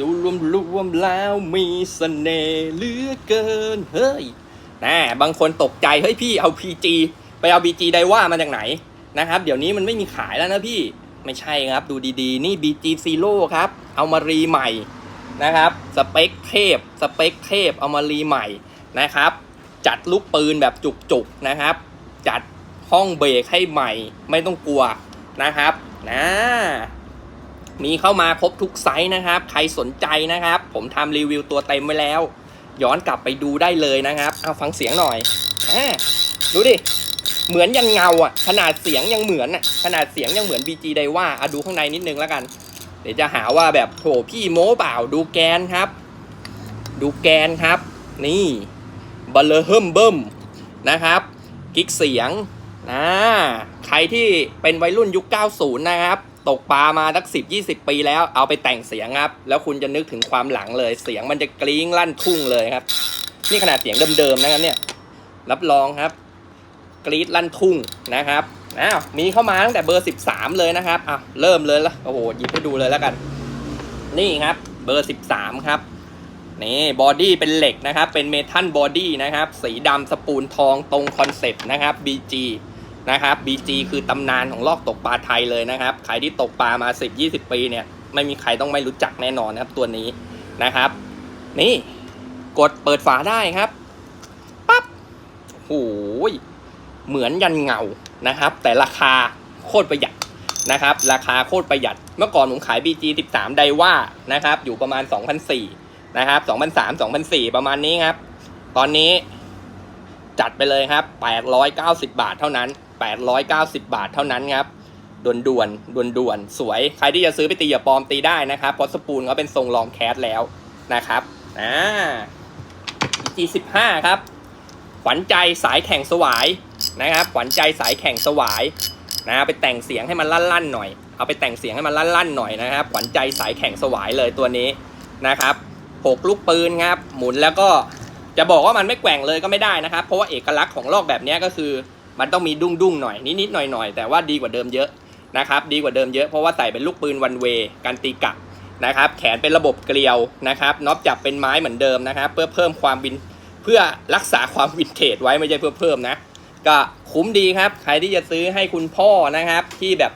ดูรวมรวมๆแล้วมีเสน่ห์เหลือเกิน เฮ้ยนะบางคนตกใจเฮ้ยพี่เอา PG ไปเอา BG ไดว่ามาจากไหนนะครับ เดี๋ยวนี้มันไม่มีขายแล้วนะพี่ไม่ใช่ครับดูดีๆ นี่ BG Zero ครับ เอามารีใหม่นะครับ สเปคเทพ สเปคเทพเอามารีใหม่นะครับ จัดลูกปืนแบบจุกๆนะครับ จัดห้องเบรกให้ใหม่ไม่ต้องกลัวนะครับนะ มีเข้ามาครบทุกไซส์นะครับ ใครสนใจนะครับ ผมทำรีวิวตัวเต็มไว้แล้ว ย้อนกลับไปดูได้เลยนะครับ เอาฟังเสียงหน่อยอาดูดิ เหมือนยันเงาอะ ขนาดเสียงยังเหมือนอะ ขนาดเสียงยังเหมือน BG ไดว่าอะดูข้างในนิดนึงแล้วกัน เดี๋ยวจะหาว่าแบบโถพี่โม้เปล่าดูแกนครับ ดูแกนครับ นี่บัลเลอร์เฮิมเบิ้มนะครับ กิ๊กเสียงนะใครที่เป็นวัยรุ่นยุค 90 นะครับ ตกปลามาสักสิบยี่สิบปีแล้วเอาไปแต่งเสียงครับ แล้วคุณจะนึกถึงความหลังเลย เสียงมันจะกรี๊งลั่นทุ่งเลยครับ นี่ขนาดเสียงเดิมๆนะครับเนี่ย รับรองครับ กรี๊ดลั่นทุ่งนะครับอ้าวมีเข้ามาตั้งแต่เบอร์ 13 เลยนะครับอะเริ่มเลยละโอ้โหหยิบให้ดูเลยแล้วกัน นี่ครับเบอร์ 13 ครับนี่บอดี้เป็นเหล็กนะครับ เป็นเมทัลบอดี้นะครับ สีดำสปูนทองตรงคอนเซ็ปต์นะครับ BG นะครับ BG คือตำนานของลอกตกปลาไทยเลยนะครับ ใครที่ตกปลามา 10-20 ปีเนี่ย ไม่มีใครต้องไม่รู้จักแน่นอนนะครับ ตัวนี้นะครับ นี่กดเปิดฝาได้ครับปั๊บโอ้ยเหมือนยันเงานะครับ แต่ราคาโคตรประหยัดนะครับ ราคาโคตรประหยัด เมื่อก่อนผมขาย BG 13 ไดว่านะครับ อยู่ประมาณ 2,004นะครับ2,003 2,004 ประมาณนี้ครับ ตอนนี้จัดไปเลยครับ 890 บาทเท่านั้น 890 บาทเท่านั้นครับด่วนด่วนด่วนด่วนๆสวย ใครที่จะซื้อไปตีอย่าปลอมตีได้นะครับเพราะสปูนเขาเป็นทรงลองแคสแล้วนะครับอ่า G15 ครับ ขวัญใจสายแข่งสวายนะครับ ขวัญใจสายแข่งสวายนะไปแต่งเสียงให้มันลั่นๆหน่อย เอาไปแต่งเสียงให้มันลั่นๆหน่อยนะครับ ขวัญใจสายแข่งสวายเลยตัวนี้นะครับหกลูกปืนครับ หมุนแล้วก็จะบอกว่ามันไม่แกว่งเลยก็ไม่ได้นะครับ เพราะว่าเอกลักษณ์ของลอกแบบนี้ก็คือ มันต้องมีดุ้งดุ้งๆหน่อยนิดๆหน่อยๆ แต่ว่าดีกว่าเดิมเยอะนะครับดีกว่าเดิมเยอะเพราะว่าใส่เป็นลูกปืนวันเวการตีกลับนะครับแขนเป็นระบบเกลียวนะครับน็อปจับเป็นไม้เหมือนเดิมนะครับ เพื่อเพิ่มความวินเพื่อรักษาความวินเทจไว้ไม่ใช่เพื่อเพิ่มนะ ก็คุ้มดีครับ ใครที่จะซื้อให้คุณพ่อนะครับ ที่แบบ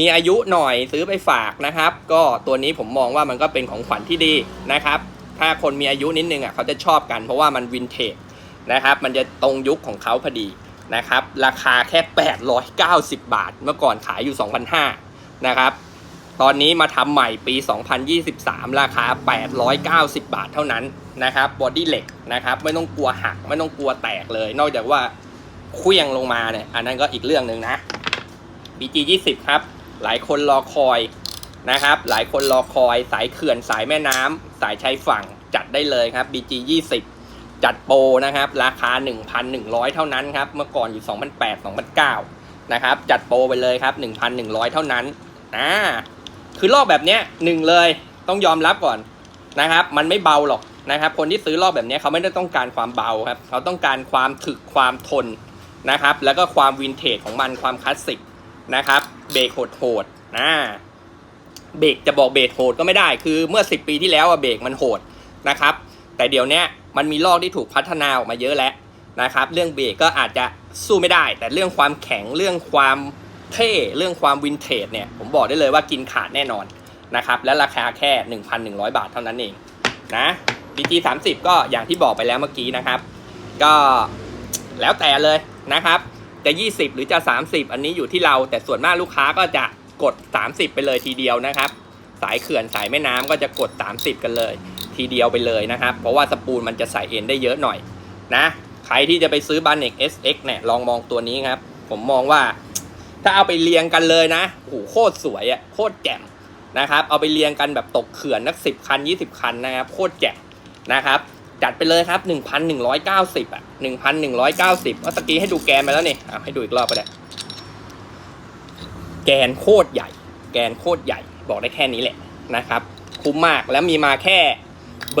มีอายุหน่อยซื้อไปฝากนะครับ ก็ตัวนี้ผมมองว่ามันก็เป็นของขวัญที่ดีนะครับ ถ้าคนมีอายุนิดนึงอะเขาจะชอบกันเพราะว่ามันวินเทจนะครับ มันจะตรงยุคของเขาพอดี นะครับ ราคาแค่ 890 บาท เมื่อก่อนขายอยู่ 2,500นะครับ ตอนนี้มาทำใหม่ปี 2023 ราคา 890 บาทเท่านั้นนะครับบอดี้เหล็กนะครับ ไม่ต้องกลัวหัก ไม่ต้องกลัวแตกเลย นอกจากว่าเคลี้ยงลงมาเนี่ย อันนั้นก็อีกเรื่องหนึ่งนะ BG 20 ครับ หลายคนรอคอยนะครับ หลายคนรอคอยสายเขื่อนสายแม่น้ำสายชายฝั่งจัดได้เลยครับ BG 20 จัดโปรนะครับ ราคา 1,100 เท่านั้นครับ เมื่อก่อนอยู่ 2,800 2,900 นะครับ จัดโปรไปเลยครับ 1,100 เท่านั้นอ่าคือลอกแบบเนี้ยหนึ่งเลยต้องยอมรับก่อนนะครับ มันไม่เบาหรอกนะครับ คนที่ซื้อลอกแบบนี้เขาไม่ได้ต้องการความเบาครับ เขาต้องการความถึกความทนนะครับ แล้วก็ความวินเทจของมันความคลาสสิกนะครับ เบรกโหดๆนะเบรกจะบอกเบรกโหดก็ไม่ได้ คือเมื่อ 10 ปีที่แล้วอะเบรกมันโหดนะครับ แต่เดี๋ยวนี้ มันมีลอกที่ถูกพัฒนาออกมาเยอะแล้วนะครับ เรื่องเบรกก็อาจจะสู้ไม่ได้ แต่เรื่องความแข็งเรื่องความเท่เรื่องความวินเทจเนี่ยผมบอกได้เลยว่ากินขาดแน่นอนนะครับและราคาแค่ 1,100 บาทเท่านั้นเองนะ BG 30ก็อย่างที่บอกไปแล้วเมื่อกี้นะครับ ก็แล้วแต่เลยนะครับ จะ 20 หรือจะ 30 อันนี้อยู่ที่เรา แต่ส่วนมากลูกค้าก็จะกด 30 ไปเลยทีเดียวนะครับ สายเขื่อนสายแม่น้ำก็จะกด 30 กันเลย ทีเดียวไปเลยนะครับ เพราะว่าสปูลมันจะใส่เอ็นได้เยอะหน่อยนะ ใครที่จะไปซื้อบ a นเน็ก SX เนี่ยลองมองตัวนี้ครับ ผมมองว่า ถ้าเอาไปเรียงกันเลยนะโอ้โหโคตรสวยอะ่ะโคตรแจ่มนะครับ เอาไปเรียงกันแบบตกเขื่อนนักสิบคัน20คันนะครับ โคตรแจ่มนะครับจัดไปเลยครับ 1,190 อะ 1,190ว่าตะกี้ให้ดูแกนไปแล้วนี่อะให้ดูอีกรอบก็ได้ แกนโคตรใหญ่ แกนโคตรใหญ่ บอกได้แค่นี้แหละนะครับ คุ้มมากแล้วมีมาแค่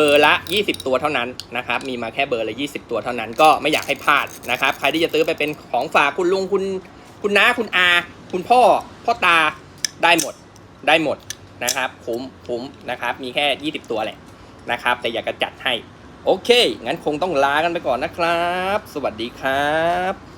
เบอร์ละ 20 ตัวเท่านั้นนะครับมีมาแค่เบอร์ละ 20 ตัวเท่านั้นก็ไม่อยากให้พลาดนะครับ ใครที่จะซื้อไปเป็นของฝากคุณลุงคุณคุณน้าคุณอา คุณพ่อพ่อตาได้หมดได้หมดนะครับคุ้มคุ้มนะครับมีแค่ 20 ตัวแหละนะครับ แต่อยากจะจัดให้ โอเค งั้นคงต้องลากันไปก่อนนะครับ สวัสดีครับ